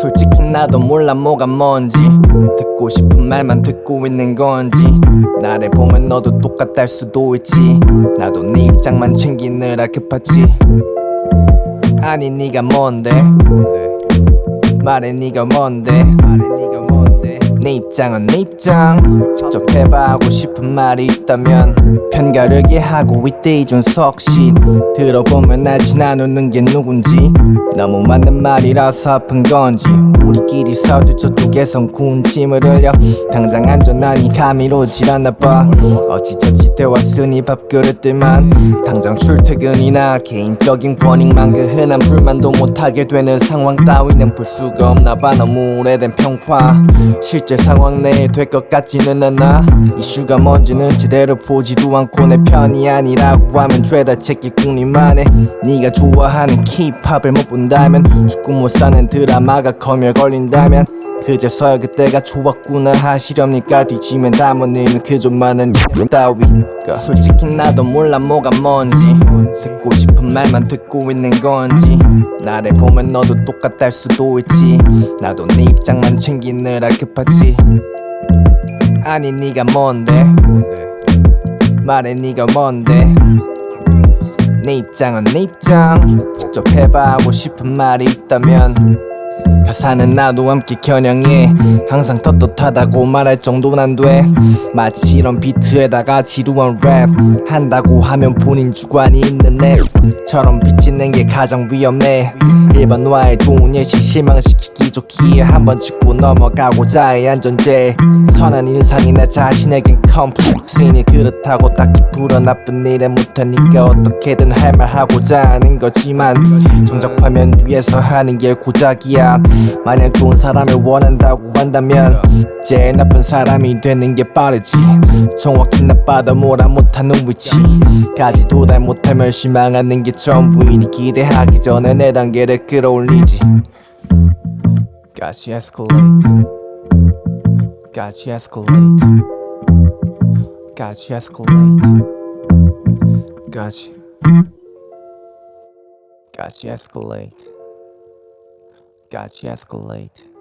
솔직히 나도 몰라 뭐가 뭔지. 듣고 싶은 말만 듣고 있는 건지. 나를 보면 너도 똑같을 수도 있지. 나도 네 입장만 챙기느라 급하지. 아니 네가 뭔데? 말해 네가 뭔데? 말해 네가 내 입장은 내 입장. 직접 해봐 하고 싶은 말이 있다면 편가르게 하고 있대 이준석 씨. 들어보면 날 지 나누는 게 누군지. 너무 맞는 말이라서 아픈 건지. 우리끼리 싸우듯 저쪽에선 군침을 흘려. 당장 안전하니 감이로질 않나 봐. 어찌저찌 되었으니 밥그릇들만. 당장 출퇴근이나 개인적인 권익만 그 흔한 불만도 못하게 되는 상황 따위는 볼 수가 없나 봐. 너무 오래된 평화. 실제 상황 내에 될 것 같지는 않아. 이슈가 뭔지는 제대로 보지도 않고 내 편이 아니라고 하면 죄다 제끼 국리만 해 네가 좋아하는 힙합을 못 본다면 죽고 못 사는 드라마가 검열 걸린다면 그제서야 그때가 좋았구나 하시렵니까? 뒤지면 담아내는 그저 많은 따위가 솔직히 나도 몰라 뭐가 뭔지. 듣고 싶은 말만 듣고 있는 건지. 나를 보면 너도 똑같을 수도 있지. 나도 네 입장만 챙기느라 급하지. 아니 네가 뭔데? 말해 네가 뭔데? 내 입장은 내 입장. 직접 해봐 하고 싶은 말이 있다면 가사는 나도 함께 겨냥해. 항상 떳떳하다고 말할 정도는 안돼. 마치 이런 비트에다가 지루한 랩 한다고 하면 본인 주관이 있는 앱처럼 비치는 게 가장 위험해. 일반화의 좋은 예시 실망시키기 좋기에 한번 짚고 넘어가고자 해 안전제. 선한 일상이 나 자신에겐 컴플렉스니 그렇다고 딱히 불어 나쁜 일은 못하니까 어떻게든 할 말 하고자 하는 거지만 정작 화면 위에서 하는 게 고작이야 만약 좋은 사람을 원한다고 한다면 제일 나쁜 사람이 되는 게 빠르지. 정확히 나빠도 뭐라 못하는 위치까지 도달 못하면 실망하는 게 전부이니 기대하기 전에 내 단계를 끌어올리지. you escalate you escalate you escalate Got you escalate Gotcha, escalate.